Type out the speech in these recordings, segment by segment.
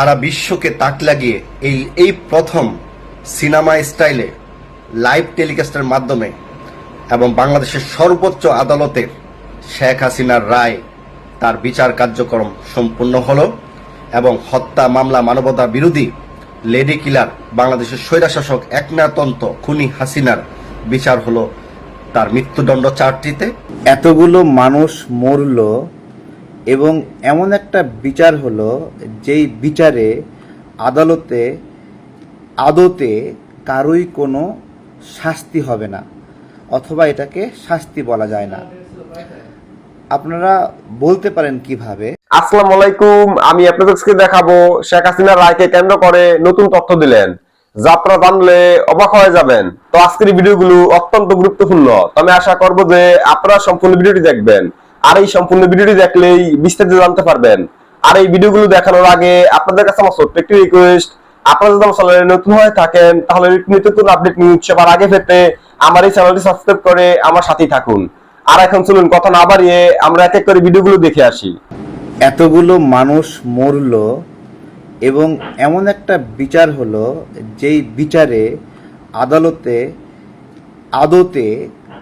সারা বিশ্বকে তাক লাগিয়ে এই এই প্রথম সিনেমা স্টাইলে লাইভ টেলিকাস্টের মাধ্যমে এবং বাংলাদেশের সর্বোচ্চ আদালতের শেখ হাসিনার রায় তার বিচার কার্যক্রম সম্পূর্ণ হলো এবং হত্যা মামলা মানবতা বিরোধী লেডি কিলার বাংলাদেশের স্বৈরাশাসক একনাতন্ত খুনি হাসিনার বিচার হলো তার মৃত্যুদণ্ড চারটিতে। এতগুলো মানুষ মরল এবং এমন একটা বিচার হলো, যেই বিচারে আদালতে, আদতে কারোই কোনো শাস্তি হবে না, অথবা এটাকে শাস্তি বলা যায় না। আপনারা বলতে পারেন কীভাবে? আসসালামু আলাইকুম, আমি আপনাদেরকে দেখাবো, শেখ হাসিনা রায়কে কেন্দ্র করে নতুন তথ্য দিলেন। যাত্রা জানলে অবাক হয়ে যাবেন। তো আজকের ভিডিওগুলো অত্যন্ত গুরুত্বপূর্ণ। তো আমি আশা করব যে আপনারা সম্পূর্ণ ভিডিওটি দেখবেন। আর এই সম্পূর্ণ ভিডিওটি দেখলেই বিস্তারিত জানতে পারবেন। আর এই ভিডিওগুলো দেখানোর আগে আপনাদের কাছে আমার ছোট্ট একটি রিকোয়েস্ট আপনারা যদি আমার চ্যানেলে নতুন হয়ে থাকেন, তাহলে নতুন আপডেট নিউজ সবার আগে পেতে আমার এই চ্যানেলটি সাবস্ক্রাইব করে আমার সাথেই থাকুন। আর এখন চলুন, কথা না বাড়িয়ে আমরা এক এক করে ভিডিওগুলো দেখে আসি। এতগুলো মানুষ মরল এবং এমন একটা বিচার হলো, যেই বিচারে আদালতে, আদতে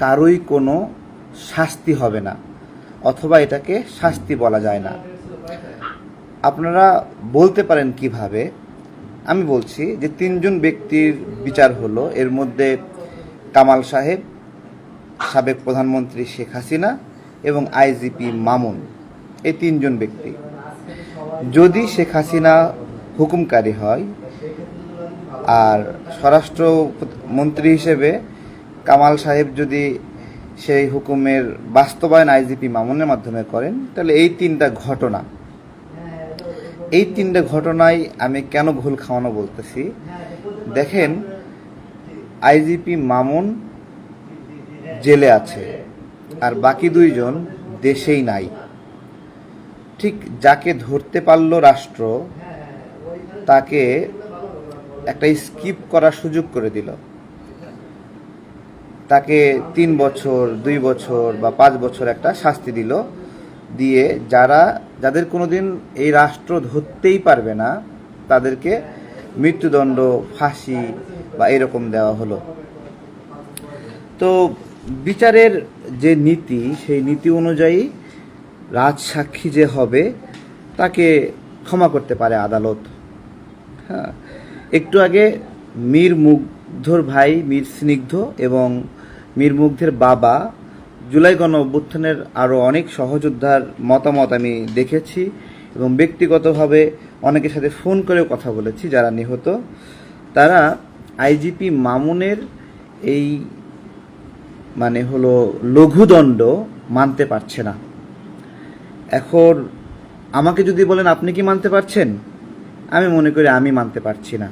কারোই কোনো শাস্তি হবে না। অথবা এটাকে শাস্তি বলা যায় না। আপনারা বলতে পারেন কীভাবে? আমি বলছি যে তিনজন ব্যক্তির বিচার হলো। এর মধ্যে কামাল সাহেব, সাবেক প্রধানমন্ত্রী শেখ হাসিনা এবং আইজিপি মামুন, এই তিনজন ব্যক্তি। যদি শেখ হাসিনা হুকুমকারী হয় আর স্বরাষ্ট্র মন্ত্রী হিসেবে কামাল সাহেব যদি সেই হুকুমের বাস্তবায়ন আইজিপি মামুনের মাধ্যমে করেন, তাহলে এই তিনটা ঘটনা। এই তিনটা ঘটনায় আমি কেন ভুল খাওয়ানো বলতেছি? দেখেন, আইজিপি মামুন জেলে আছে, আর বাকি দুইজন দেশেই নাই। ঠিক যাকে ধরতে পারল রাষ্ট্র, তাকে একটা স্কিপ করার সুযোগ করে দিল। তাকে তিন বছর, দুই বছর বা পাঁচ বছর একটা শাস্তি দিল। দিয়ে যারা, যাদের কোনোদিন এই রাষ্ট্র ধরতেই পারবে না, তাদেরকে মৃত্যুদণ্ড, ফাঁসি বা এরকম দেওয়া হলো। তো বিচারের যে নীতি, সেই নীতি অনুযায়ী রাজসাক্ষী যে হবে, তাকে ক্ষমা করতে পারে আদালত। হ্যাঁ একটু আগে মীর মুগ্ধর ভাই, মীর স্নিগ্ধ এবং মীর মুগ্ধের বাবা। জুলাই গণ অভ্যুত্থানের আরও অনেক সহযোদ্ধার মতামত আমি দেখেছি এবং ব্যক্তিগতভাবে অনেকের সাথে ফোন করেও কথা বলেছি যারা নিহত। তারা আইজিপি মামুনের এই মানে হলো লঘুদণ্ড মানতে পারছে না। এখন আমাকে যদি বলেন, আপনি কি মানতে পারছেন? আমি মনে করি আমি মানতে পারছি না।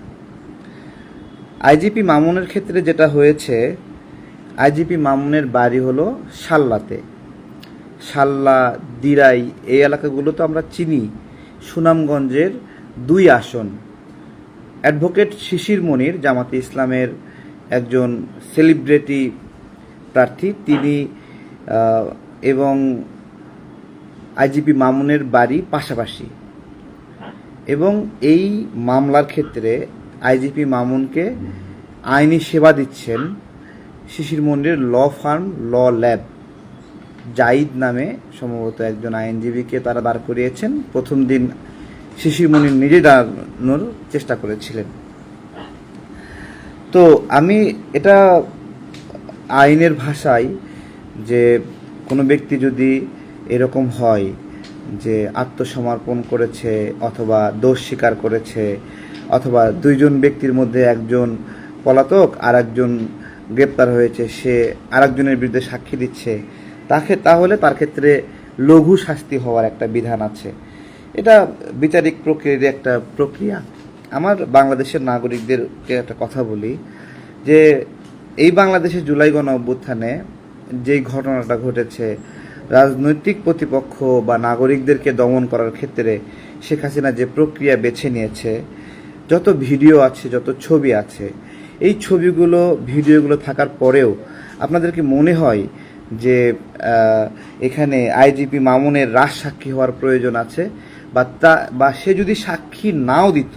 আইজিপি মামুনের ক্ষেত্রে যেটা হয়েছে আইজিপি মামুনের বাড়ি হলো সাল্লাতে। সাল্লা, দিরাই, এই এলাকাগুলো তো আমরা চিনি। সুনামগঞ্জের দুই আসন। অ্যাডভোকেট শিশির মনির, জামাতে ইসলামের একজন সেলিব্রিটি প্রার্থী, তিনি এবং আইজিপি মামুনের বাড়ি পাশাপাশি। এবং এই মামলার ক্ষেত্রে আইজিপি মামুনকে আইনি সেবা দিচ্ছেন শিশির মন্দিরের law firm, law lab. Zaid নামে সম্ভবত একজন আইনজীবীকে তারা দাঁড় করিয়েছেন। প্রথম দিন শিশির মনির নিজে দাঁড়ানোর চেষ্টা করেছিলেন। তো আমি এটা আইনের ভাষায় যে কোনো ব্যক্তি যদি এরকম হয় যে আত্মসমর্পণ করেছে অথবা দোষ স্বীকার করেছে, অথবা দুইজন ব্যক্তির মধ্যে একজন পলাতক আর একজন গ্রেপ্তার হয়েছে, সে আরেকজনের বিরুদ্ধে সাক্ষী দিচ্ছে। তাকে, তাহলে তার ক্ষেত্রে লঘু শাস্তি হওয়ার একটা বিধান আছে। এটা বিচারিক প্রক্রিয়ার একটা প্রক্রিয়া। আমার বাংলাদেশের নাগরিকদেরকে একটা কথা বলি, যে এই বাংলাদেশের জুলাই গণ অভ্যুত্থানে যেই ঘটনাটা ঘটেছে, রাজনৈতিক প্রতিপক্ষ বা নাগরিকদেরকে দমন করার ক্ষেত্রে শেখ হাসিনা যে প্রক্রিয়া বেছে নিয়েছে, যত ভিডিও আছে, যত ছবি আছে এই ছবিগুলো ভিডিওগুলো থাকার পরেও আপনাদের কি মনে হয় যে এখানে আইজিপি মামুনের রাজ সাক্ষী হওয়ার প্রয়োজন আছে? বা তা বা সে যদি সাক্ষী নাও দিত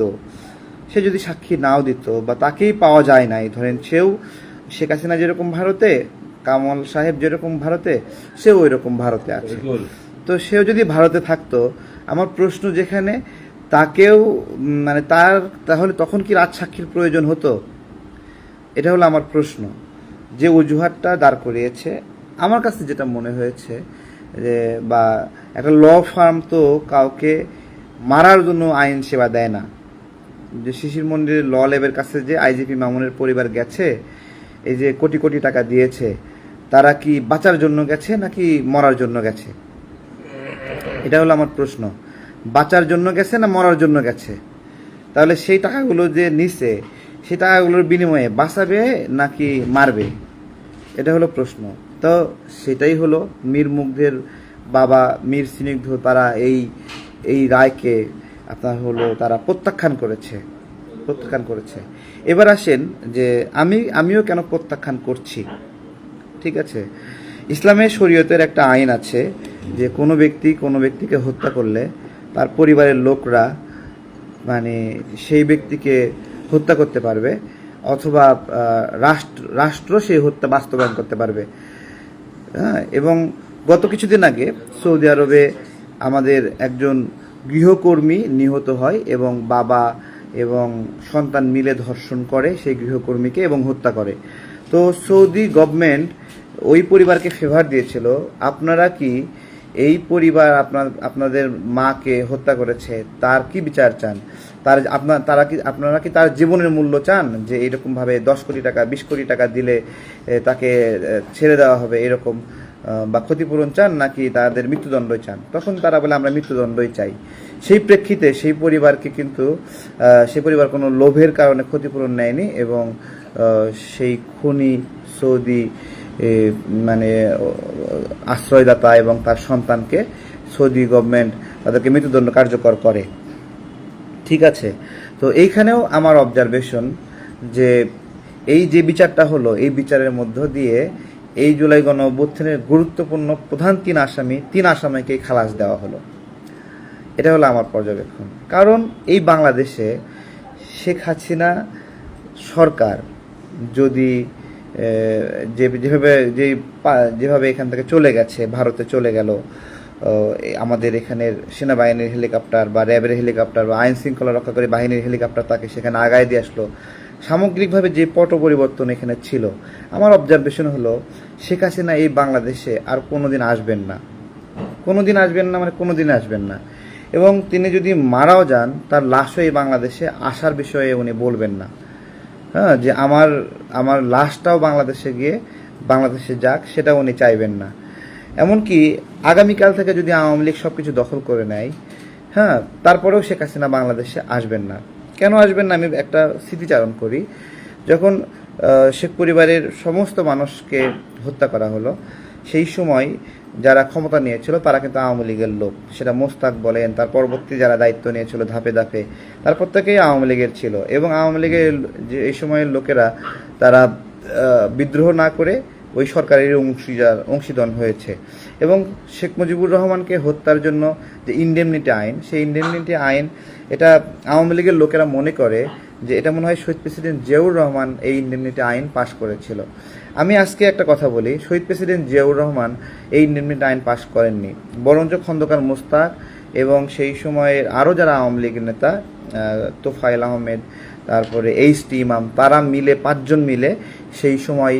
সে যদি সাক্ষী নাও দিত বা তাকেই পাওয়া যায় নাই ধরেন সেও শেখ হাসিনা যেরকম ভারতে কামল সাহেব যেরকম ভারতে সেও ওই রকম ভারতে আছে। তো সেও যদি ভারতে থাকতো আমার প্রশ্ন যেখানে তাকেও মানে তার তাহলে তখন কি রাজ সাক্ষীর প্রয়োজন হতো? এটা হলো আমার প্রশ্ন। যে অজুহাতটা দাঁড় করিয়েছে, আমার কাছে যেটা মনে হয়েছে যে, বা একটা ল ফার্ম তো কাউকে মারার জন্য আইন সেবা দেয় না। যে শিশির মন্দিরের ল ল্যাবের কাছে যে আইজিপি মামুনের পরিবার গেছে, এই যে কোটি কোটি টাকা দিয়েছে, তারা কি বাঁচার জন্য গেছে নাকি মরার জন্য গেছে? এটা হলো আমার প্রশ্ন। বাঁচার জন্য গেছে না মরার জন্য গেছে? তাহলে সেই টাকাগুলো যে নিছে সেই টাকাগুলোর বিনিময়ে বাঁচাবে নাকি মারবে? এটা হলো প্রশ্ন। তো সেটাই হলো মীর মুগ্ধের বাবা, মীর স্নিগ্ধ, তারা এই এই রায়কে আপনার হলো তারা প্রত্যাখ্যান করেছে প্রত্যাখ্যান করেছে। এবার আসেন যে আমি, আমিও কেন প্রত্যাখ্যান করছি? ঠিক আছে? ইসলামের শরীয়তের একটা আইন আছে যে কোনো ব্যক্তি কোনো ব্যক্তিকে হত্যা করলে তার পরিবারের লোকরা মানে সেই ব্যক্তিকে হত্যা করতে পারবে, অথবা রাষ্ট্র রাষ্ট্র সেই হত্যা বাস্তবায়ন করতে পারবে। হ্যাঁ এবং গত কিছুদিন আগে সৌদি আরবে আমাদের একজন গৃহকর্মী নিহত হয় এবং বাবা এবং সন্তান মিলে ধর্ষণ করে সেই গৃহকর্মীকে এবং হত্যা করে। তো সৌদি গভর্নমেন্ট ওই পরিবারকে ফেভার দিয়েছিল। আপনারা কি এই পরিবার আপনার, আপনাদের মাকে হত্যা করেছে, তার কি বিচার চান? তার আপনার তারা কি, আপনারা কি তার জীবনের মূল্য চান? যে এরকম ভাবে দশ কোটি টাকা, বিশ কোটি টাকা দিলে তাকে ছেড়ে দেওয়া হবে এরকম বা ক্ষতিপূরণ চান নাকি তাদের মৃত্যুদণ্ডই চান? তখন তারা বলে, আমরা মৃত্যুদণ্ডই চাই। সেই প্রেক্ষিতে সেই পরিবারকে কিন্তু সেই পরিবার কোনো লোভের কারণে ক্ষতিপূরণ নেয়নি এবং সেই খুনি সৌদি মানে আশ্রয়দাতা এবং তার সন্তানকে সৌদি গভর্নমেন্ট তাদেরকে মৃত্যুদণ্ড কার্যকর করে। ঠিক আছে। তো এইখানেও আমার অবজারভেশন যে এই যে বিচারটা হলো, এই বিচারের মধ্য দিয়ে এই জুলাই গণ গুরুত্বপূর্ণ প্রধান তিন আসামি, তিন আসামিকে খালাস দেওয়া হলো। এটা হলো আমার পর্যবেক্ষণ। কারণ এই বাংলাদেশে শেখ হাসিনা সরকার যদি যে, যেভাবে যে যেভাবে এখান থেকে চলে গেছে, ভারতে চলে গেল আমাদের এখানের সেনাবাহিনীর হেলিকপ্টার বা র্যাবের হেলিকপ্টার বা আইন শৃঙ্খলা রক্ষাকারী বাহিনীর হেলিকপ্টার তাকে সেখানে আগায় দিয়ে আসলো। সামগ্রিকভাবে যে পট পরিবর্তন এখানে ছিল, আমার অবজারভেশন হলো, শেখ হাসিনা এই বাংলাদেশে আর কোনোদিন আসবেন না। কোনোদিন আসবেন না মানে কোনোদিন আসবেন না। এবং তিনি যদি মারাও যান, তার লাশও এই বাংলাদেশে আসার বিষয়ে উনি বলবেন না। হ্যাঁ যে আমার আমার লাশটাও বাংলাদেশে গিয়ে বাংলাদেশে যাক সেটা উনি চাইবেন না। এমনকি আগামীকাল থেকে যদি আওয়ামী লীগ সব কিছু দখল করে নেয় হ্যাঁ তারপরেও শেখ হাসিনা বাংলাদেশে আসবেন না। কেন আসবেন না? আমি একটা স্মৃতিচারণ করি। যখন শেখ পরিবারের সমস্ত মানুষকে হত্যা করা হলো, সেই সময় যারা ক্ষমতা নিয়েছিল, তারা কিন্তু আওয়ামী লীগের লোক। সেটা মোস্তাক বলেন, তার পরবর্তী যারা দায়িত্ব নিয়েছিল ধাপে ধাপে, তার প্রত্যেকেই আওয়ামী লীগের ছিল। এবং আওয়ামী লীগের যে, এই সময়ের লোকেরা, তারা বিদ্রোহ না করে ওই সরকারের অংশীদার অংশীদার হয়েছে। এবং শেখ মুজিবুর রহমানকে হত্যার জন্য যে ইন্ডেমনিটি আইন সেই ইন্ডেমনিটি আইন এটা আওয়ামী লীগের লোকেরা মনে করে যে এটা মনে হয় শহীদ প্রেসিডেন্ট জিয়াউর রহমান এই ইন্ডেমনিটি আইন পাশ করেছিল। আমি আজকে একটা কথা বলি শহীদ প্রেসিডেন্ট জিয়াউর রহমান এই ইন্ডেমনিটি আইন পাশ করেননি। বরঞ্চ খন্দকার মোস্তাক এবং সেই সময়ের আরও যারা আওয়ামী লীগের নেতা আহ, তোফায়েল আহমেদ তারপরে এইচ টি ইমাম তারা মিলে পাঁচজন মিলে সেই সময়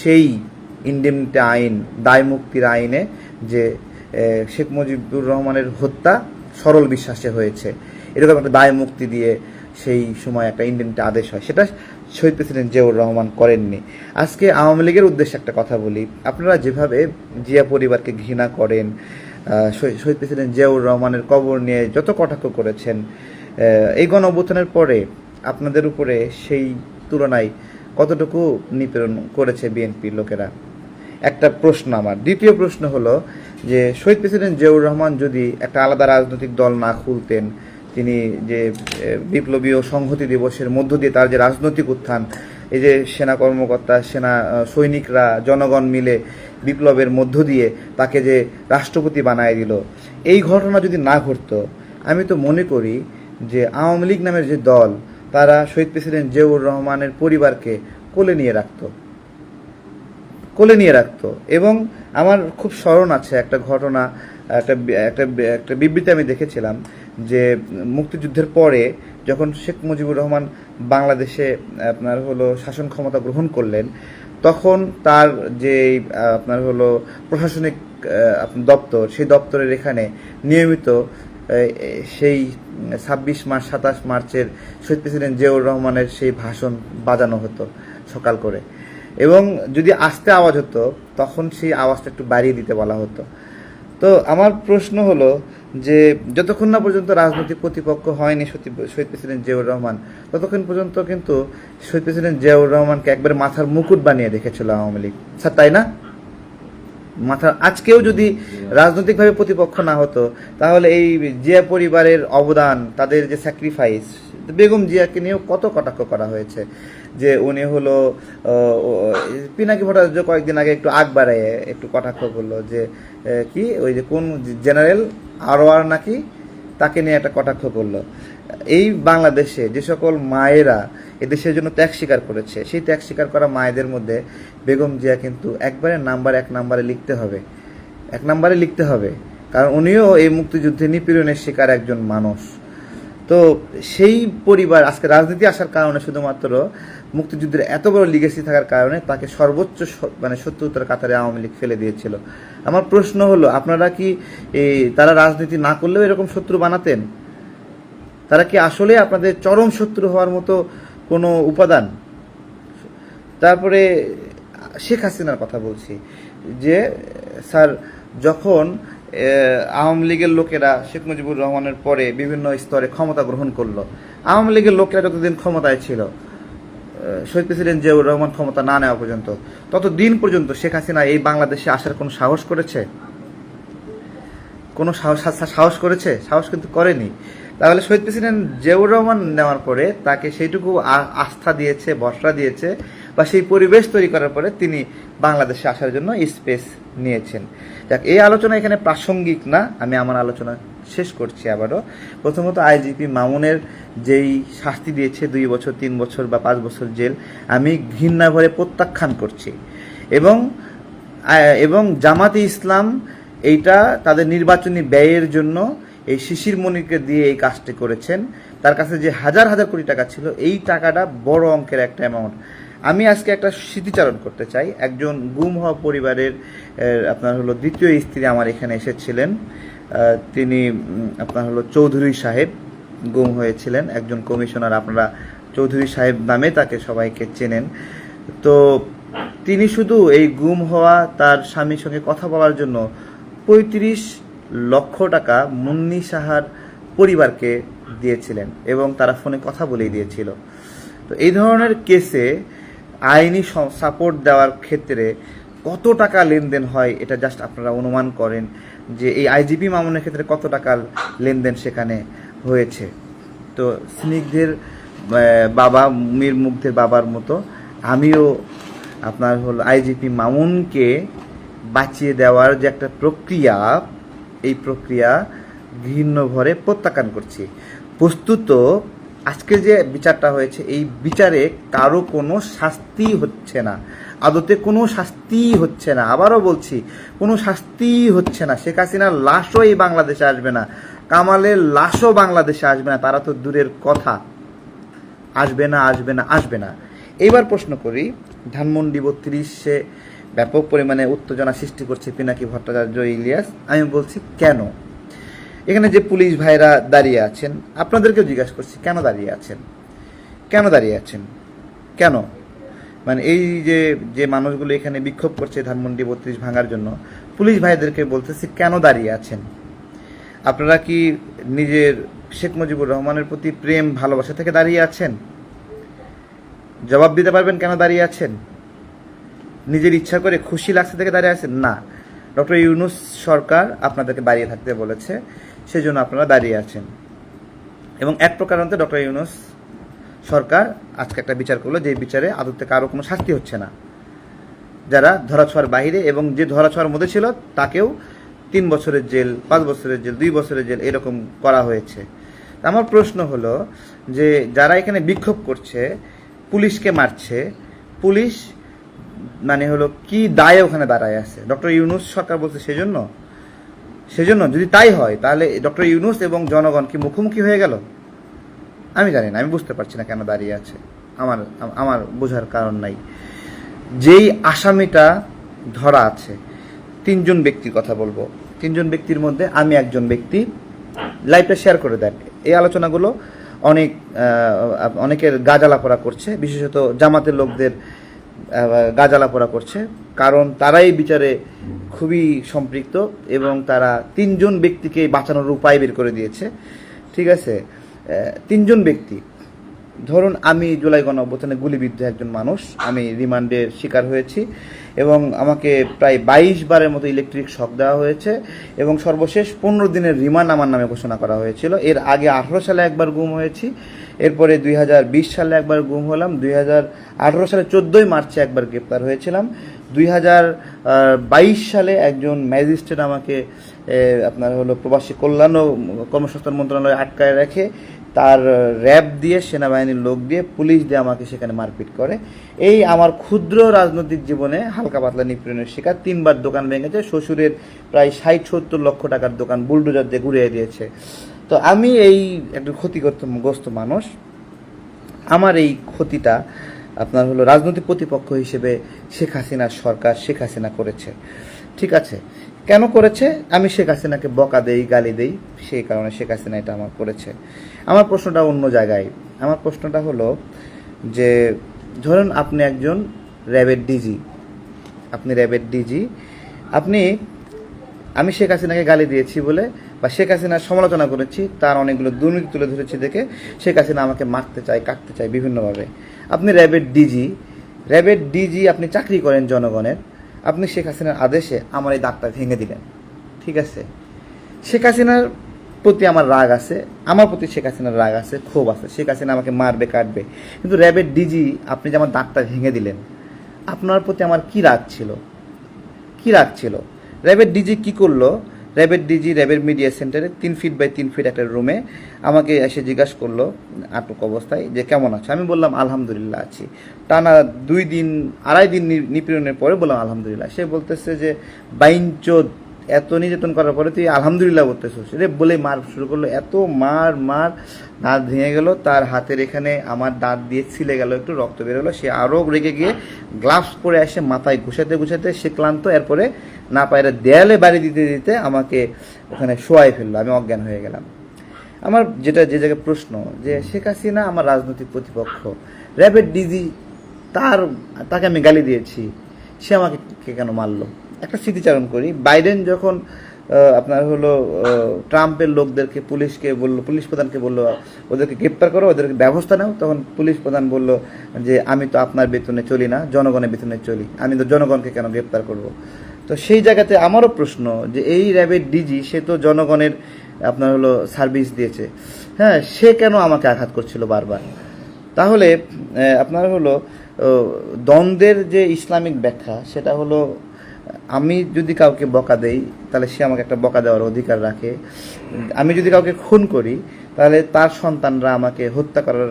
সেই ইন্ডেমনিটি আইন, দায় মুক্তির আইনে যে শেখ মুজিবুর রহমানের হত্যা সরল বিশ্বাসে হয়েছে। এরকম একটা দায় মুক্তি দিয়ে সেই সময় একটা ইন্ডিয়ানটা আদেশ হয়। সেটা শহীদ প্রেসিডেন্ট জিয়াউর রহমান করেননি। আজকে আওয়ামী লীগের উদ্দেশ্যে একটা কথা বলি। আপনারা যেভাবে জিয়া পরিবারকে ঘৃণা করেন শহীদ শহীদ প্রেসিডেন্ট জিয়াউর রহমানের কবর নিয়ে যত কটাক্ষ করেছেন এই গণ অভ্যুত্থানের পরে আপনাদের উপরে সেই তুলনায় কতটুকু নিপীড়ন করেছে বিএনপির লোকেরা? একটা প্রশ্ন আমার। দ্বিতীয় প্রশ্ন হলো যে, শহীদ প্রেসিডেন্ট জিয়াউর রহমান যদি একটা আলাদা রাজনৈতিক দল না খুলতেন, তিনি যে বিপ্লবী ও সংহতি দিবসের মধ্য দিয়ে তার যে রাজনৈতিক উত্থান, এই যে সেনা কর্মকর্তা, সেনা সৈনিকরা, জনগণ মিলে বিপ্লবের মধ্য দিয়ে তাকে যে রাষ্ট্রপতি বানায় দিল, এই ঘটনা যদি না ঘটতো, আমি তো মনে করি যে আওয়ামী লীগ নামের যে দল, তারা শহীদ প্রেসিডেন্ট জিয়াউর রহমানের পরিবারকে কোলে নিয়ে রাখতো। কোলে নিয়ে রাখতো। এবং আমার খুব স্মরণ আছে একটা ঘটনা, একটা একটা একটা বিবৃতি আমি দেখেছিলাম যে মুক্তিযুদ্ধের পরে যখন শেখ মুজিবুর রহমান বাংলাদেশে আপনার হলো শাসন ক্ষমতা গ্রহণ করলেন, তখন তার যে, আপনার হলো প্রশাসনিক দপ্তর, সেই দপ্তরের এখানে নিয়মিত সেই ছাব্বিশ মার্চ, সাতাশ মার্চের শহীদ প্রেসিডেন্ট জিয়াউর রহমানের সেই ভাষণ বাজানো হতো সকাল করে। এবং যদি আস্তে আওয়াজ হতো, তখন সেই আওয়াজটা একটু বাড়িয়ে দিতে বলা হতো। তো আমার প্রশ্ন হলো যে, যতক্ষণ না পর্যন্ত রাজনৈতিক প্রতিপক্ষ হয়নি শহীদ প্রেসিডেন্ট জিয়াউর রহমান, ততক্ষণ পর্যন্ত কিন্তু শহীদ প্রেসিডেন্ট জিয়াউর রহমানকে একবারে মাথার মুকুট বানিয়ে রেখেছিল আওয়ামী লীগ। স্যার, তাই না? মাথা আজকেও যদি রাজনৈতিকভাবে প্রতিপক্ষ না হতো, তাহলে এই জিয়া পরিবারের অবদান, তাদের যে স্যাক্রিফাইস বেগম জিয়াকে নিয়েও কত কটাক্ষ করা হয়েছে? যে উনি হলো পিনাকি ভট্টাচার্য কয়েকদিন আগে একটু আগ বাড়ায় একটু কটাক্ষ করল যে কি? ওই যে কোন জেনারেল আরোয়ার নাকি? তাকে নিয়ে একটা কটাক্ষ করল। এই বাংলাদেশে যে সকল মায়েরা এদেশের জন্য ত্যাগ স্বীকার করেছে, সেই ত্যাগ স্বীকার করা মায়েদের মধ্যে বেগম জিয়া কিন্তু একবারে নাম্বার এক নাম্বারে লিখতে হবে। এক নাম্বারে লিখতে হবে। কারণ উনিও এই মুক্তিযুদ্ধে নিপীড়নের শিকার একজন মানুষ। তো সেই পরিবার, আজকে রাজনীতি আসার কারণে শুধুমাত্র মুক্তিযুদ্ধের এত বড় লিগেসি থাকার কারণে তাকে সর্বোচ্চ মানে শত্রুতার কাতারে আওয়ামী লীগ ফেলে দিয়েছিল। আমার প্রশ্ন হলো, আপনারা কি তারা রাজনীতি না করলেও এরকম শত্রু বানাতেন? তারা কি আসলে আপনাদের চরম শত্রু হওয়ার মতো কোনো উপাদান? তারপরে শেখ হাসিনার কথা বলছি যে, স্যার, যখন আওয়ামী লীগের লোকেরা শেখ মুজিবুর রহমানের পরে বিভিন্ন স্তরে ক্ষমতা গ্রহণ করল। আওয়ামী লীগের লোকেরা যতদিন ক্ষমতায় ছিল শহীদ প্রেসিডেন্ট জিয়াউর রহমান ক্ষমতা না নেওয়া পর্যন্ত, ততদিন পর্যন্ত শেখ হাসিনা এই বাংলাদেশে আসার কোনো সাহস করেছে? কোনো সাহস সাহস করেছে? সাহস কিন্তু করেনি। তাহলে শহীদ প্রেসিডেন্ট জিয়াউর রহমান নেওয়ার পরে তাকে সেইটুকু আস্থা দিয়েছে, ভরসা দিয়েছে বা সেই পরিবেশ তৈরি করার পরে তিনি বাংলাদেশে আসার জন্য স্পেস নিয়েছেন। যাক, এই আলোচনা এখানে প্রাসঙ্গিক না, আমি আমার আলোচনা শেষ করছি আবারও। প্রথমত আইজিপি মামুনের যেই শাস্তি দিয়েছে, দুই বছর, তিন বছর বা পাঁচ বছর জেল, আমি ঘৃণা ভরে প্রত্যাখ্যান করছি। এবং এবং জামাতে ইসলাম এইটা তাদের নির্বাচনী ব্যয়ের জন্য এই শিশির মনিকে দিয়ে এই কাজটি করেছেন। তার কাছে যে হাজার হাজার কোটি টাকা ছিল, এই টাকাটা বড় অঙ্কের একটা অ্যামাউন্ট আমি আজকে একটা স্মৃতিচারণ করতে চাই। একজন গুম হওয়া পরিবারের আপনার হলো দ্বিতীয় স্ত্রী আমার এখানে এসেছিলেন। তিনি আপনার হলো চৌধুরী সাহেব গুম হয়েছিলেন। একজন কমিশনার আপনারা চৌধুরী সাহেব নামে তাকে সবাইকে চেনেন। তো তিনি শুধু এই গুম হওয়া তার স্বামীর সঙ্গে কথা বলার জন্য পঁয়ত্রিশ লক্ষ টাকা মুন্নি সাহার পরিবারকে দিয়েছিলেন এবং তারা ফোনে কথা বলেই দিয়েছিল। তো এই ধরনের কেসে আইনি সাপোর্ট দেওয়ার ক্ষেত্রে কত টাকা লেনদেন হয় এটা জাস্ট আপনারা অনুমান করেন যে এই আইজিপি মামুনের ক্ষেত্রে কত টাকা লেনদেন সেখানে হয়েছে। তো স্নিগ্ধের বাবা, মীর মুগ্ধের বাবার মতো আমিও আপনার হলো আইজিপি মামুনকে বাঁচিয়ে দেওয়ার যে একটা প্রক্রিয়া, এই প্রক্রিয়া ঘৃণ্য ভরে প্রত্যাখ্যান করছি। বস্তুত আজকে যে বিচারটা হয়েছে, এই বিচারে কারও কোনো শাস্তি হচ্ছে না। আদতে কোনো শাস্তি হচ্ছে না। আবারও বলছি, কোনো শাস্তি হচ্ছে না। শেখ হাসিনার লাশও এই বাংলাদেশে আসবে না। কামালের লাশও বাংলাদেশে আসবে না। তারা তো দূরের কথা। আসবে না আসবে না আসবে না। এইবার প্রশ্ন করি, ধানমন্ডি বত্রিশে ব্যাপক পরিমাণে উত্তেজনা সৃষ্টি করছে পিনাকি ভট্টাচার্য ইলিয়াস। আমি বলছি, কেন? এখানে যে পুলিশ ভাইরা দাঁড়িয়ে আছেন, আপনাদেরকেও জিজ্ঞাসা করছি, কেন দাঁড়িয়ে আছেন? কেন দাঁড়িয়ে আছেন? কেন? মানে এই যে যে মানুষগুলো এখানে বিক্ষোভ করছে ধানমন্ডি বত্রিশ ভাঙার জন্য, পুলিশ ভাইদেরকে বলতেছি, কেন দাঁড়িয়ে আছেন? আপনারা কি নিজের শেখ মুজিবুর রহমানের প্রতি প্রেম, ভালোবাসা থেকে দাঁড়িয়ে আছেন? জবাব দিতে পারবেন কেন দাঁড়িয়ে আছেন? নিজের ইচ্ছা করে খুশি লাগছে থেকে দাঁড়িয়ে আছেন? না। ডক্টর ইউনুস সরকার আপনাদেরকে দাঁড়িয়ে থাকতে বলেছে সেজন্য আপনারা দাঁড়িয়ে আছেন। এবং এক প্রকার অন্তে ডক্টর ইউনুস সরকার আজকে একটা বিচার করল, যে বিচারে আদতে কারও কোনো শাস্তি হচ্ছে না। যারা ধরাছোঁয়ার বাইরে এবং যে ধরাছোঁয়ার মধ্যে ছিল, তাকেও তিন বছরের জেল, পাঁচ বছরের জেল, দুই বছরের জেল এরকম করা হয়েছে। আমার প্রশ্ন হলো যে, যারা এখানে বিক্ষোভ করছে, পুলিশকে মারছে, পুলিশ মানে হলো কি দায়ে ওখানে দাঁড়ায় আছে? ডক্টর ইউনুস সরকার বলছে সেজন্য? সেজন্য যদি তাই হয়, তাহলে ডক্টর ইউনুস এবং জনগণ কি মুখোমুখি হয়ে গেল? আমি জানি না, আমি বুঝতে পারছি না কেন দাঁড়িয়ে আছে। আমার আমার বোঝার কারণ নাই। যেই আসামিটা ধরা আছে, তিনজন ব্যক্তির কথা বলব। তিনজন ব্যক্তির মধ্যে আমি একজন ব্যক্তি। লাইভটা শেয়ার করে দেন। এই আলোচনাগুলো অনেক অনেকের গাজালা পড়া করছে, বিশেষত জামাতের লোকদের গাজালা পড়া করছে। কারণ তারাই বিচারে খুবই সম্পৃক্ত এবং তারা তিনজন ব্যক্তিকে বাঁচানোর উপায় বের করে দিয়েছে। ঠিক আছে? তিনজন ব্যক্তি। ধরুন আমি জুলাই গণ অভ্যুত্থানে গুলিবিদ্ধ একজন মানুষ, আমি রিমান্ডের শিকার হয়েছি এবং আমাকে প্রায় বাইশ বারের মতো ইলেকট্রিক শক দেওয়া হয়েছে এবং সর্বশেষ পনেরো দিনের রিমান্ড আমার নামে ঘোষণা করা হয়েছিল। এর আগে আঠারো সালে একবার গুম হয়েছি, এরপরে দুই হাজার বিশ সালে একবার গুম হলাম, দুই হাজার আঠারো সালে চোদ্দোই মার্চে একবার গ্রেপ্তার হয়েছিলাম। দুই হাজার বাইশ সালে একজন ম্যাজিস্ট্রেট আমাকে আপনার হলো প্রবাসী কল্যাণ ও কর্মসংস্থান মন্ত্রণালয়ে আটকায় রেখে তার র্যাব দিয়ে, সেনাবাহিনীর লোক দিয়ে, পুলিশ দিয়ে আমাকে সেখানে মারপিট করে। এই আমার ক্ষুদ্র রাজনৈতিক জীবনে হালকা পাতলা নিপীড়নের শিকার। তিনবার দোকান ভেঙেছে, শ্বশুরের প্রায় ষাট সত্তর লক্ষ টাকার দোকান বুলডোজার দিয়ে ঘুরিয়ে দিয়েছে। তো আমি এই একটু ক্ষতিগ্রস্ত মানুষ। আমার এই ক্ষতিটা আপনার হলো রাজনৈতিক প্রতিপক্ষ হিসেবে শেখ হাসিনার সরকার শেখ হাসিনা করেছে। ঠিক আছে। কেন করেছে? আমি শেখ হাসিনাকে বকা দেই, গালি দেই, সেই কারণে শেখ হাসিনা এটা আমার করেছে। আমার প্রশ্নটা অন্য জায়গায়। আমার প্রশ্নটা হলো যে, ধরুন আপনি একজন র্যাবের ডিজি আপনি র্যাবের ডিজি আপনি, আমি শেখ হাসিনাকে গালি দিয়েছি বলে বা শেখ হাসিনার সমালোচনা করেছি, তার অনেকগুলো দুর্নীতি তুলে ধরেছি দেখে শেখ হাসিনা আমাকে মারতে চায়, কাটতে চায় বিভিন্নভাবে। আপনি র্যাবের ডিজি র্যাবের ডিজি আপনি চাকরি করেন জনগণের, আপনি শেখ হাসিনার আদেশে আমার এই দাগটা ভেঙে দিলেন। ঠিক আছে? শেখ হাসিনার প্রতি আমার রাগ আছে, আমার প্রতি শেখ হাসিনার রাগ আছে, ক্ষোভ আছে। শেখ হাসিনা আমাকে মারবে, কাটবে। কিন্তু র্যাবের ডিজি আপনি যে আমার দাগটা ভেঙে দিলেন, আপনার প্রতি আমার কি রাগ ছিল? কি রাগ ছিল? র্যাবের ডিজি কি করল? র্যাবের ডিজি র্যাবের মিডিয়া সেন্টারে তিন ফিট বাই তিন ফিট একটা রুমে আমাকে এসে জিজ্ঞাসা করল আটক অবস্থায় যে কেমন আছে? আমি বললাম, আলহামদুলিল্লাহ আছি। টানা দুই দিন, আড়াই দিন নিপীড়নের পরে বললাম, আলহামদুলিল্লাহ। সে বলতেছে যে বাইঞ্চোদ এত নির্যাতন করার পরে তুই আলহামদুলিল্লাহ বলতেছিস। রে বলে মার শুরু করল, এত মার মার। দাঁত ভেঙে গেল, তার হাতের এখানে আমার দাঁত দিয়ে ছিলে গেল, একটু রক্ত বেরোলো সে আরও রেগে গিয়ে গ্লাভস পরে এসে মাথায় ঘুষাতে ঘুষাতে সে ক্লান্ত, এরপরে না পায়রা দেয়ালে বাড়ি দিতে দিতে আমাকে ওখানে শোয়াই ফেলল, আমি অজ্ঞান হয়ে গেলাম। আমার যেটা, যে জায়গায় প্রশ্ন, যে শেখ হাসিনা আমার রাজনৈতিক প্রতিপক্ষ র্যাবের ডিজি তার, তাকে আমি গালি দিয়েছি, সে আমাকে কে কেন মারলো? একটা স্মৃতিচারণ করি, বাইডেন যখন আপনার হলো ট্রাম্পের লোকদেরকে পুলিশকে বলল, পুলিশ প্রধানকে বলল, ওদেরকে গ্রেপ্তার করো, ওদেরকে ব্যবস্থা নাও। তখন পুলিশ প্রধান বলল যে, আমি তো আপনার বেতনে চলি না, জনগণের বেতনে চলি। আমি তো জনগণকে কেন গ্রেপ্তার করব? তো সেই জায়গাতে আমারও প্রশ্ন যে, এই র্যাবের ডিজি, সে তো জনগণের আপনার হলো সার্ভিস দিয়েছে। হ্যাঁ সে কেন আমাকে আঘাত করছিল বারবার? তাহলে আপনার হলো দ্বন্দ্বের যে ইসলামিক ব্যাখ্যা, সেটা হলো আমি যদি কাউকে বকা দেই, তাহলে সে আমাকে একটা বকা দেওয়ার অধিকার রাখে। আমি যদি কাউকে খুন করি, তাহলে তার সন্তানরা আমাকে হত্যা করার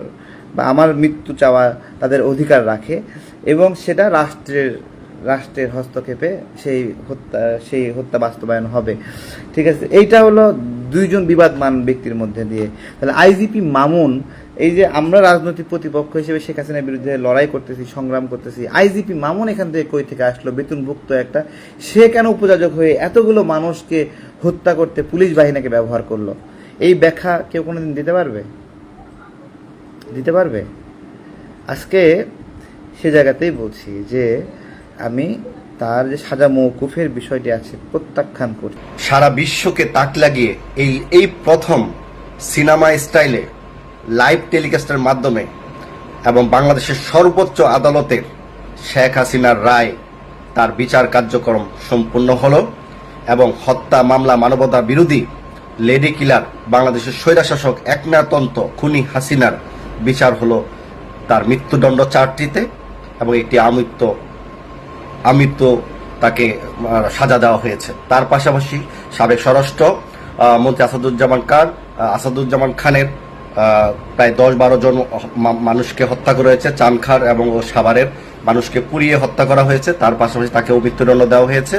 বা আমার মৃত্যু চাওয়া তাদের অধিকার রাখে এবং সেটা রাষ্ট্রের রাষ্ট্রের হস্তক্ষেপে সেই হত্যা সেই হত্যা বাস্তবায়ন হবে। ঠিক আছে? এইটা হলো দুইজন বিবাদমান ব্যক্তির মধ্যে দিয়ে। তাহলে আইজিপি মামুন এই যে আমরা রাজনৈতিক প্রতিপক্ষ হিসেবে শেখ হাসিনার বিরুদ্ধে লড়াই করতেছি, সংগ্রাম করতেছি, আইজিপি মামুন এখান থেকে কই থেকে আসলো? বেতনভুক্ত একটা। সে কেন উপযাজক হয়ে এতগুলো মানুষকে হত্যা করতে পুলিশ বাহিনীকে ব্যবহার করল? এই ব্যাখ্যা কেউ কোনোদিন দিতে পারবে? দিতে পারবে? আজকে সে জায়গাতেই বলছি যে আমি তার যে সাজা মৌকুফের বিষয়টি আছে প্রত্যাখ্যান করি সারা বিশ্বকে তাক লাগিয়ে এই এই প্রথম সিনেমা স্টাইলে লাইভ টেলিকাস্টের মাধ্যমে এবং বাংলাদেশের সর্বোচ্চ আদালতের শেখ হাসিনার রায় তার বিচার কার্যক্রম সম্পূর্ণ হল এবং হত্যা মামলা মানবতা বিরোধী লেডি কিলার বাংলাদেশের স্বৈরাশাসক একনাতন্ত খুনি হাসিনার বিচার হলো তার মৃত্যুদণ্ড চারটিতে এবং একটি আমৃত্য আমৃত্য তাকে সাজা দেওয়া হয়েছে। তার পাশাপাশি সাবেক স্বরাষ্ট্র মন্ত্রী আসাদুজ্জামান খান আসাদুজ্জামান খানের প্রায় দশ বারো জন মানুষকে হত্যা করা হয়েছে, চানখার এবং সাভারের মানুষকে পুড়িয়ে হত্যা করা হয়েছে। তার পাশাপাশি তাকেও মৃত্যুদণ্ড দেওয়া হয়েছে।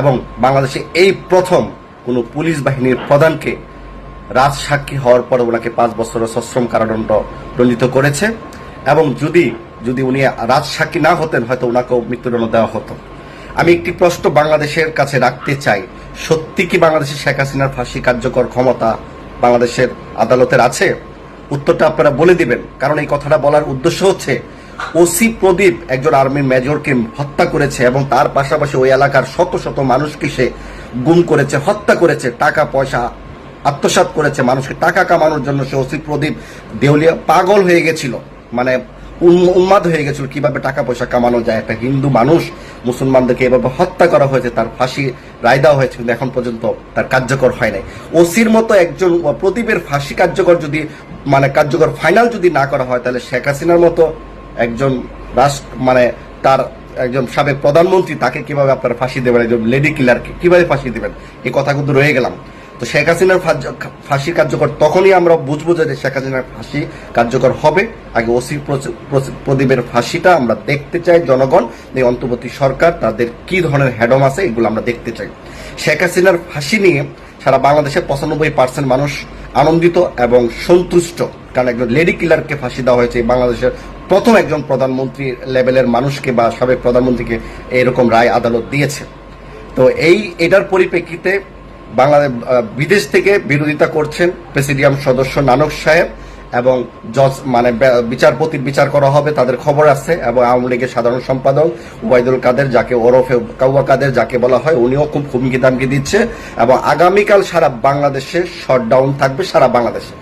এবং বাংলাদেশে এই প্রথম কোনো পুলিশ বাহিনীর প্রধানকে রাজসাক্ষী হওয়ার পর ওনাকে পাঁচ বছরের সশ্রম কারাদণ্ড দণ্ডিত করেছে। এবং যদি যদি উনি রাজসাক্ষী না হতেন, হয়তো ওনাকেও মৃত্যুদণ্ড দেওয়া হতো। আমি একটি প্রশ্ন বাংলাদেশের কাছে রাখতে চাই। সত্যি কি বাংলাদেশের শেখ হাসিনার ফাঁসি কার্যকর ক্ষমতা বাংলাদেশের আদালতের আছে? উত্তরটা আপনারা বলে দিবেন। কারণ এই কথাটা বলার উদ্দেশ্য হচ্ছে, ওসি প্রদীপ একজন আর্মির মেজরকে হত্যা করেছে এবং তার পাশাপাশি ওই এলাকার শত শত মানুষকে সে গুম করেছে, হত্যা করেছে, টাকা, পয়সা আত্মসাত করেছে, মানুষকে টাকা কামানোর জন্য সে ওসি প্রদীপ দেউলিয়া পাগল হয়ে গেছিল। মানে উন্মাদ হয়ে গেছিল, কীভাবে টাকা পয়সা কামানো যায়? একটা হিন্দু মানুষ, মুসলমানদেরকে এভাবে হত্যা করা হয়েছে, তার ফাঁসি, রায় দেওয়া হয়েছে, কিন্তু এখন পর্যন্ত তার কার্যকর হয় নাই। ওসির মতো একজন প্রদীপের ফাঁসি কার্যকর যদি মানে কার্যকর ফাইনাল যদি না করা হয়, তাহলে শেখ হাসিনার মতো একজন রাষ্ট্র মানে তার একজন সাবেক প্রধানমন্ত্রী তাকে কীভাবে আপনারা ফাঁসি দেবেন? একজন লেডি কিলারকে কীভাবে ফাঁসি দেবেন? এই কথা কিন্তু রয়ে গেলাম। তো শেখ হাসিনার ফাঁসি কার্যকর তখনই আমরা বুঝব যে শেখ হাসিনার ফাঁসি কার্যকর হবে। আগে ওসি প্রদীপের ফাঁসিটা আমরা দেখতে চাই জনগণ, এই অন্তর্বর্তী সরকার, তাদের কি ধরনের হ্যাডম আছে এগুলো আমরা দেখতে চাই। শেখ হাসিনার ফাঁসি নিয়ে সারা বাংলাদেশের পঁচানব্বই পার্সেন্ট মানুষ আনন্দিত এবং সন্তুষ্ট। কারণ একজন লেডি কিলারকে ফাঁসি দেওয়া হয়েছে বাংলাদেশের প্রথম একজন প্রধানমন্ত্রী লেভেলের মানুষকে বা সাবেক প্রধানমন্ত্রীকে এরকম রায় আদালত দিয়েছে। তো এই, এটার পরিপ্রেক্ষিতে বাংলাদেশ বিদেশ থেকে বিরোধিতা করছেন প্রেসিডিয়াম সদস্য নানক সাহেব এবং জজ মানে বিচারপতির বিচার করা হবে, তাদের খবর আছে এবং আওয়ামী লীগের সাধারণ সম্পাদক ওবায়দুল কাদের, যাকে ওরফে কাউয়া কাদের যাকে বলা হয়, উনিও খুব হুমকি দামকি দিচ্ছে এবং আগামীকাল সারা বাংলাদেশে শটডাউন থাকবে, সারা বাংলাদেশে।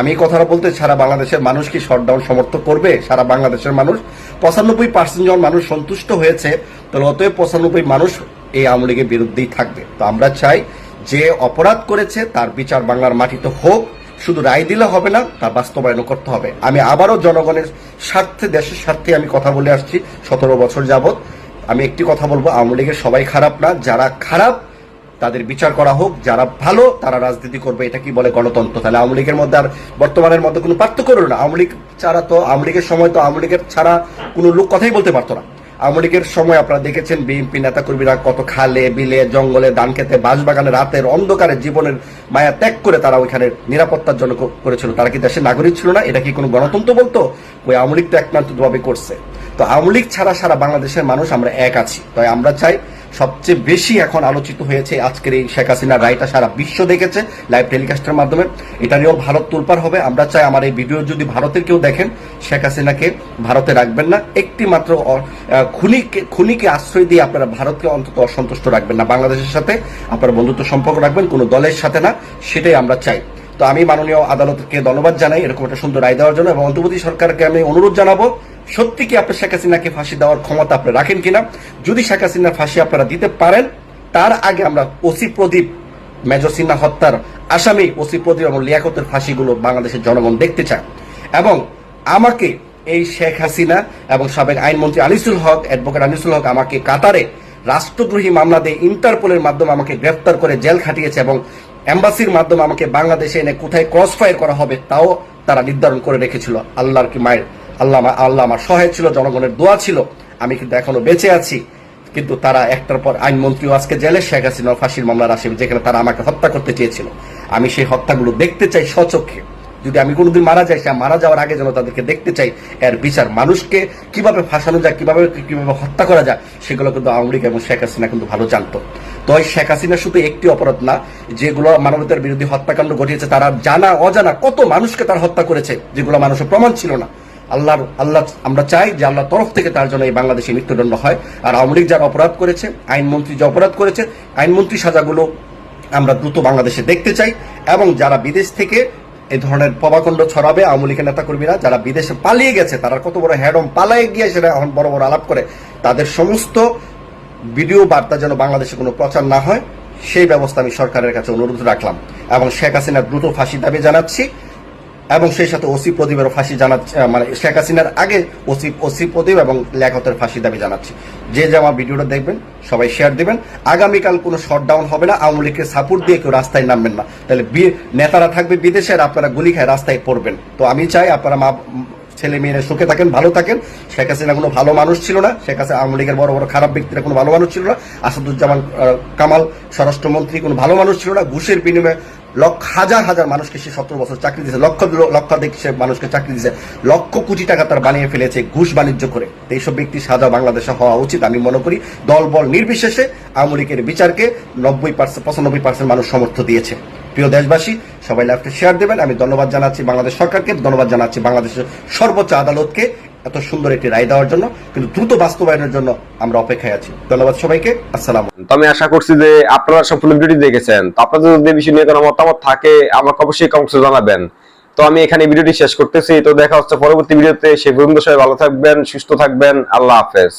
আমি এই কথাটা বলতে, সারা বাংলাদেশের মানুষ কি শটডাউন সমর্থন করবে? সারা বাংলাদেশের মানুষ? পঁচানব্বই পার্সেন্ট জন মানুষ সন্তুষ্ট হয়েছে, তাহলে অতএব পঁচানব্বই মানুষ এই আওয়ামী লীগের বিরুদ্ধেই থাকবে। তো আমরা চাই যে অপরাধ করেছে তার বিচার বাংলার মাটিতে হোক, শুধু রায় দিলে হবে না তার বাস্তবায়ন করতে হবে। আমি আবারও জনগণের স্বার্থে, দেশের স্বার্থে আমি কথা বলে আসছি, সতেরো বছর যাবৎ। আমি একটি কথা বলব, আওয়ামী লীগের সবাই খারাপ না, যারা খারাপ, তাদের বিচার করা হোক, যারা ভালো, তারা রাজনীতি করবে, এটা কি বলে গণতন্ত্র? তাহলে আওয়ামী লীগের মধ্যে আর বর্তমানের মধ্যে কোনো পার্থক্য রইল না? আওয়ামী লীগ ছাড়া তো, আওয়ামী লীগের সময় তো আওয়ামী লীগের ছাড়া কোনো লোক কথাই বলতে পারতো না। লীগের সময় আপনারা দেখেছেন বিএনপি নেতাকর্মীরা কত খালে, বিলে, জঙ্গলে ধান খেতে বাঁশবাগানে রাতের অন্ধকারে জীবনের মায়া ত্যাগ করে তারা ওইখানে নিরাপত্তার জন্য করেছিল। তারা কি দেশের নাগরিক ছিল না? এটা কি কোনো গণতন্ত্র বলতো? ওই আওয়ামী লীগ তো একমাত্রভাবে করছে। তো আওয়ামী লীগ ছাড়া সারা বাংলাদেশের মানুষ আমরা এক আছি। তাই আমরা চাই সবচেয়ে বেশি এখন আলোচিত হয়েছে আজকের এই শেখ হাসিনার রায়টা সারা বিশ্ব দেখেছে লাইভ টেলিকাস্টের মাধ্যমে। এটা নিয়েও ভারত তুলপার হবে। আমরা চাই আমার এই ভিডিও যদি ভারতের কেউ দেখেন, শেখ হাসিনাকে ভারতে রাখবেন না। একটি মাত্র খুনিকে খুনিকে আশ্রয় দিয়ে আপনারা ভারতকে অন্তত অসন্তুষ্ট রাখবেন না। বাংলাদেশের সাথে আপনারা বন্ধুত্ব সম্পর্ক রাখবেন, কোনো দলের সাথে না। সেটাই আমরা চাই। তো আমি মাননীয় আদালতকে ধন্যবাদ জানাই, এরকম একটা সুন্দর রায় দেওয়ার জন্য, এবং অন্তর্বর্তী সরকারকে আমি অনুরোধ জানাব, সত্যি কি আপনি শেখ হাসিনাকে ফাঁসি দেওয়ার ক্ষমতা আপনি রাখেন কিনা? যদি শেখ হাসিনার ফাঁসি আপনারা দিতে পারেন, তার আগে আমরা ওসি প্রদীপ, মেজর সিনহা হত্যার আসামি ওসি প্রদীপ এবং লিয়াকতের ফাঁসিগুলো বাংলাদেশের জনগণ দেখতে চায়। এবং আমাকে এই শেখ হাসিনা এবং সাবেক আইনমন্ত্রী আনিসুল হক, অ্যাডভোকেট আনিসুল হক আমাকে কাতারে রাষ্ট্রদ্রোহী মামলা দিয়ে ইন্টারপোলের মাধ্যমে আমাকে গ্রেফতার করে জেল খাটিয়েছে এবং এম্বাসির মাধ্যমে আমাকে বাংলাদেশে এনে কোথায় ক্রস ফায়ার করা হবে, তাও তারা নির্ধারণ করে রেখেছিল। আল্লাহর কি মায়ের? আল্লাহ আল্লাহ আমার সহায় ছিল, জনগণের দোয়া ছিল। আমি কিন্তু এখনও বেঁচে আছি। কিন্তু তারা একটার পর আইনমন্ত্রী আজকে জেলে, শেখ হাসিনা ফাঁসির মামলার আসে যেখানে তারা আমাকে হত্যা করতে চেয়েছিল। আমি সেই হত্যাগুলো দেখতে চাই সচক্ষে যদি আমি কোনোদিন মারা যাই, সে মারা যাওয়ার আগে যেন তাদেরকে দেখতে চাই, এর বিচার মানুষকে কীভাবে ফাঁসানো যায়, কীভাবে কীভাবে হত্যা করা যায়, সেগুলো কিন্তু আওয়ামী লীগ এবং শেখ হাসিনা কিন্তু ভালো জানতো। তো শেখ হাসিনা শুধু একটি অপরাধ না, যেগুলো মানবতার বিরোধী হত্যাকাণ্ড ঘটিয়েছে, তারা জানা, অজানা কত মানুষকে তার হত্যা করেছে, যেগুলো মানুষের প্রমাণ ছিল না। আল্লাহর, আল্লাহ, আমরা চাই যে আল্লাহর তরফ থেকে তার জন্য এই বাংলাদেশে মৃত্যুদণ্ড হয়। আর আওয়ামী লীগ যারা অপরাধ করেছে, আইনমন্ত্রী যে অপরাধ করেছে, আইনমন্ত্রী সাজাগুলো আমরা দ্রুত বাংলাদেশে দেখতে চাই, এবং যারা বিদেশ থেকে এই ধরনের পবাকুণ্ড ছড়াবে আওয়ামী লীগের নেতাকর্মীরা যারা বিদেশে পালিয়ে গেছে, তারা কত বড় হ্যাডম পালায়ে গিয়ে সেটা এখন বড় বড় আলাপ করে। তাদের সমস্ত ভিডিও বার্তা যেন বাংলাদেশে কোনো প্রচার না হয়, সেই ব্যবস্থা আমি সরকারের কাছে অনুরোধ রাখলাম। এবং শেখ হাসিনার দ্রুত ফাঁসি দাবি জানাচ্ছি। এবং সেই সাথে ওসি প্রদীপেরও ফাঁসি জানাচ্ছে মানে শেখ হাসিনার আগে ওসি ওসি প্রদীপ এবং লেখতের ফাঁসি দাবি জানাচ্ছি। যে যে আমার ভিডিওটা দেখবেন, সবাই শেয়ার দিবেন। আগামীকাল কোনো শটডাউন হবে না, আওয়ামী লীগকে সাপোর্ট দিয়ে কেউ রাস্তায় নামবেন না। তাহলে নেতারা থাকবে বিদেশে আর আপনারা গুলি খায় রাস্তায় পড়বেন। তো আমি চাই আপনারা মা, ছেলে মেয়েরা সুখে থাকেন, ভালো থাকেন। শেখ হাসিনা কোনো ভালো মানুষ ছিল না। শেখ হাসিনা আওয়ামী লীগের বড় বড় খারাপ ব্যক্তিরা কোনো ভালো মানুষ ছিল না। আসাদুজ্জামান কামাল, স্বরাষ্ট্রমন্ত্রী কোনো ভালো মানুষ ছিল না। ঘুষের বিনিময়ে লক্ষ, হাজার হাজার মানুষকে সে সতেরো বছর চাকরি দিয়েছে, লক্ষ লক্ষাধিক সে মানুষকে চাকরি দিয়েছে, লক্ষ কোটি টাকা তার বানিয়ে ফেলেছে ঘুষ বাণিজ্য করে। এইসব ব্যক্তি সাজা বাংলাদেশে হওয়া উচিত, আমি মনে করি দল বল নির্বিশেষে আওয়ামী লীগের বিচারকে নব্বই পার্সেন্ট পঁচানব্বই পার্সেন্ট মানুষ সমর্থ দিয়েছে। প্রিয় দেশবাসী, সবাই লাইভটা শেয়ার দেবেন। আমি ধন্যবাদ জানাচ্ছি বাংলাদেশ সরকারকে, ধন্যবাদ জানাচ্ছি বাংলাদেশের সর্বোচ্চ আদালতকে। এত সুন্দর একটি রায় দেওয়ার জন্য, কিন্তু দ্রুত বাস্তবায়নের জন্য আমরা অপেক্ষায় আছি। ধন্যবাদ সবাইকে, আসসালাম তো আমি আশা করছি যে আপনারা সব ভিডিওটি দেখেছেন। তো আপনাদের যদি বিষয় নিয়ে কোনো মতামত থাকে, আমাকে অবশ্যই কমেন্টসে জানাবেন। তো আমি এখানে ভিডিওটি শেষ করতেছি। তো দেখা হচ্ছে পরবর্তী ভিডিওতে। সেই পর্যন্ত সবাই ভালো থাকবেন, সুস্থ থাকবেন। আল্লাহ হাফেজ।